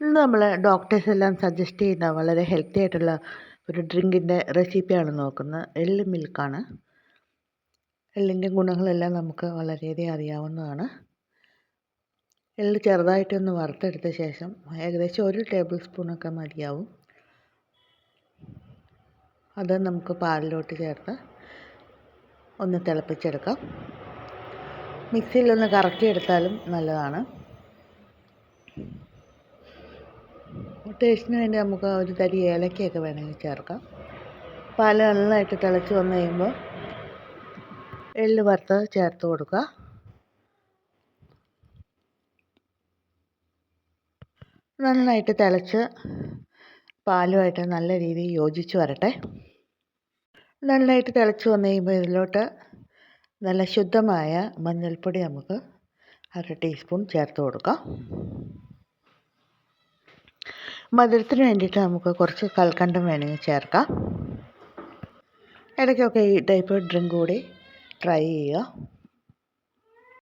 ഇന്ന് നമ്മൾ ഡോക്ടേഴ്സ് എല്ലാം സജസ്റ്റ് ചെയ്യുന്ന വളരെ ഹെൽത്തി ആയിട്ടുള്ള ഒരു ഡ്രിങ്കിന്റെ റെസിപ്പിയാണ് നോക്കുന്നത്. എള്ള് മിൽക്കാണ് എള്ളിന്റെ ഗുണങ്ങളെല്ലാം നമുക്ക് വളരെയധികം അറിയാവുന്നതാണ്. എള്ള് ചെറുതായിട്ടൊന്ന് വറുത്തെടുത്ത ശേഷം ഏകദേശം ഒരു ടേബിൾ സ്പൂണൊക്കെ മതിയാവും. അത് നമുക്ക് പാലിലോട്ട് ചേർത്ത് ഒന്ന് തിളപ്പിച്ചെടുക്കാം. മിക്സിയിലൊന്ന് കറക്കിയെടുത്താലും നല്ലതാണ്. ടേസ്റ്റിന് വേണ്ടി നമുക്ക് ഒരു തരി ഏലക്കയൊക്കെ വേണമെങ്കിൽ ചേർക്കാം. പാൽ നന്നായിട്ട് തിളച്ച് വന്നു കഴിയുമ്പോൾ എള്ള് വറുത്ത് ചേർത്ത് കൊടുക്കുക. നന്നായിട്ട് തിളച്ച് പാലുമായിട്ട് നല്ല രീതിയിൽ യോജിച്ച് വരട്ടെ. നന്നായിട്ട് തിളച്ച് വന്നു കഴിയുമ്പോൾ ഇതിലോട്ട് നല്ല ശുദ്ധമായ മഞ്ഞൾപ്പൊടി നമുക്ക് അര ടീസ്പൂൺ ചേർത്ത് കൊടുക്കാം. മധുരത്തിന് വേണ്ടിയിട്ട് നമുക്ക് കുറച്ച് കൽക്കണ്ടം വേണമെങ്കിൽ ചേർക്കാം. ഇടയ്ക്കൊക്കെ ഈ ടൈപ്പ് ഡ്രിങ്ക് കൂടി ട്രൈ ചെയ്യുക.